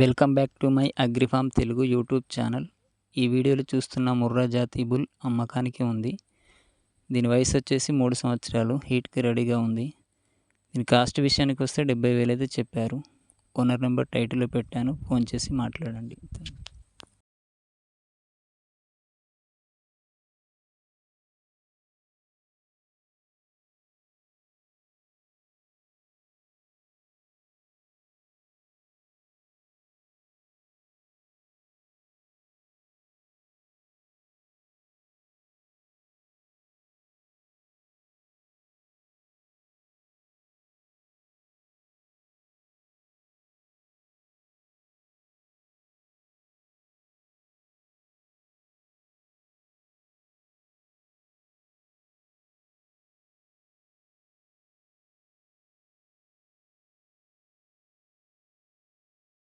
Welcome back to my agrifarm Telugu YouTube channel. ఈ వీడియోలో చూస్తున్న ముర్రా జాతి బుల్ అమ్మకానికి ఉంది. దీని వయసు వచ్చేసి మూడు సంవత్సరాలు హీట్కి రెడీగా ఉంది. దీని కాస్ట్ విషయానికి వస్తే డెబ్బై వేలు అయితే చెప్పారు. ఓనర్ నెంబర్ టైటిల్లో పెట్టాను ఫోన్ చేసి మాట్లాడండి.